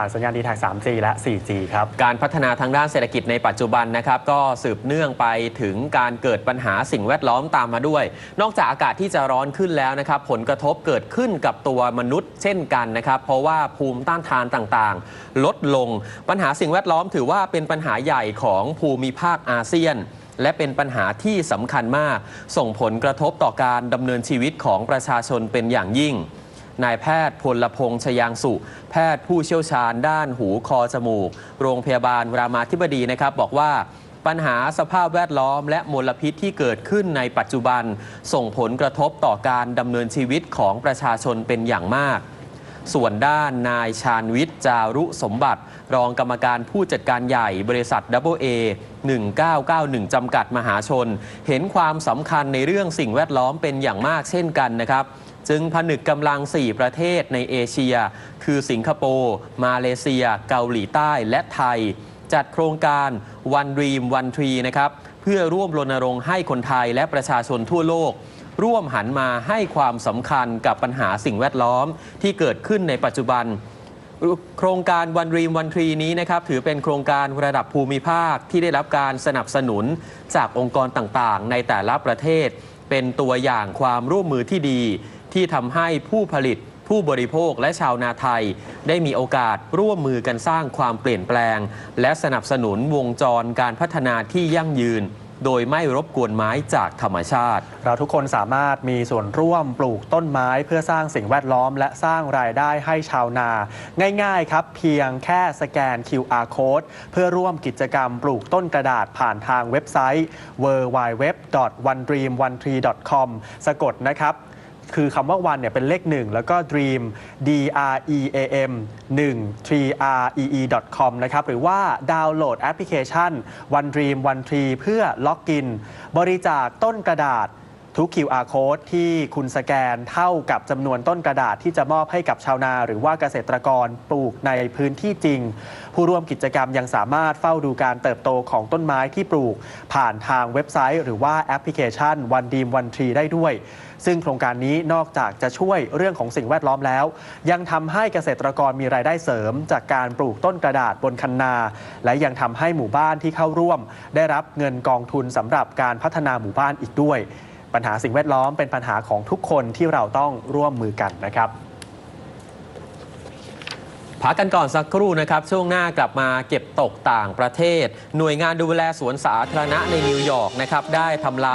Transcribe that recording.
ผ่านสัญญาณดีแท็ 3G และ 4G ครับ การพัฒนาทางด้านเศรษฐกิจในปัจจุบันนะครับ ก็สืบเนื่องไปถึงการเกิดปัญหาสิ่งแวดล้อมตามมาด้วย นอกจากอากาศที่จะร้อนขึ้นแล้วนะครับ ผลกระทบเกิดขึ้นกับตัวมนุษย์เช่นกันนะครับ เพราะว่าภูมิต้านทานต่างๆ ลดลง ปัญหาสิ่งแวดล้อมถือว่าเป็นปัญหาใหญ่ของภูมิภาคอาเซียนและเป็นปัญหาที่สำคัญมาก ส่งผลกระทบต่อการดำเนินชีวิตของประชาชนเป็นอย่างยิ่ง นายแพทย์พลพงษ์ชยางสุ แพทย์ผู้เชี่ยวชาญด้านหูคอจมูก โรงพยาบาลรามาธิบดีนะครับ บอกว่าปัญหาสภาพแวดล้อมและมลพิษที่เกิดขึ้นในปัจจุบัน ส่งผลกระทบต่อการดำเนินชีวิตของประชาชนเป็นอย่างมากส่วนด้านนายชาญวิทย์จารุสมบัติ รองกรรมการผู้จัดการใหญ่บริษัท AA 1991 จำกัดมหาชน เห็นความสำคัญในเรื่องสิ่งแวดล้อมเป็นอย่างมากเช่นกันนะครับ จึงผนึกกำลัง 4 ประเทศในเอเชีย คือสิงคโปร์ มาเลเซีย เกาหลีใต้และไทย จัดโครงการ One Dream One Tree นะครับ เพื่อร่วมรณรงค์ให้คนไทยและประชาชนทั่วโลก ร่วมหันมาให้ความสำคัญกับปัญหาสิ่งแวดล้อมที่เกิดขึ้นในปัจจุบันโครงการวันรีมวันทรีนี้นะครับถือเป็นโครงการระดับภูมิภาคที่ได้รับการสนับสนุนจากองค์กรต่างๆ ในแต่ละประเทศ เป็นตัวอย่างความร่วมมือที่ดี ที่ทำให้ผู้ผลิตผู้บริโภคและชาวนาไทย ได้มีโอกาสร่วมมือกันสร้างความเปลี่ยนแปลง และสนับสนุนวงจรการพัฒนาที่ยั่งยืน โดยไม่รบกวนไม้จากธรรมชาติ เราทุกคนสามารถมีส่วนร่วมปลูกต้นไม้เพื่อสร้างสิ่งแวดล้อม และสร้างรายได้ให้ชาวนา ง่าย ๆ ครับ เพียงแค่สแกน QR code เพื่อร่วมกิจกรรมปลูกต้นกระดาษผ่านทางเว็บไซต์ www.onedream13.com สะกดนะครับ คือคำว่าวันเนี่ยเป็นเลข1แล้วก็ dream d r e a m 1 t r e e com นะครับ หรือว่าดาวน์โหลดแอปพลิเคชัน One Dream One Tree เพื่อล็อกอิน บริจาคต้นกระดาษ ทุก QR code ที่คุณสแกนเท่ากับจำนวนต้นกระดาษที่จะมอบให้กับชาวนา หรือว่าเกษตรกรปลูกในพื้นที่จริง ผู้ร่วมกิจกรรมยังสามารถเฝ้าดูการเติบโตของต้นไม้ที่ปลูก ผ่านทางเว็บไซต์ หรือว่าแอปพลิเคชัน One Dream One Tree ได้ด้วย ซึ่งโครงการนี้นอกจากจะช่วยเรื่องของสิ่งแวดล้อมแล้ว ยังทำให้เกษตรกรมีรายได้เสริม จากการปลูกต้นกระดาษบนคันนา และยังทำให้หมู่บ้านที่เข้าร่วม ได้รับเงินกองทุนสำหรับการพัฒนาหมู่บ้านอีกด้วย ปัญหาสิ่งแวดล้อมเป็นปัญหาของทุกคนที่เราต้องร่วมมือกันนะครับพักกันก่อนสักครู่นะครับ ช่วงหน้ากลับมาเก็บตกต่างประเทศ หน่วยงานดูแลสวนสาธารณะในนิวยอร์กนะครับได้ทำลาย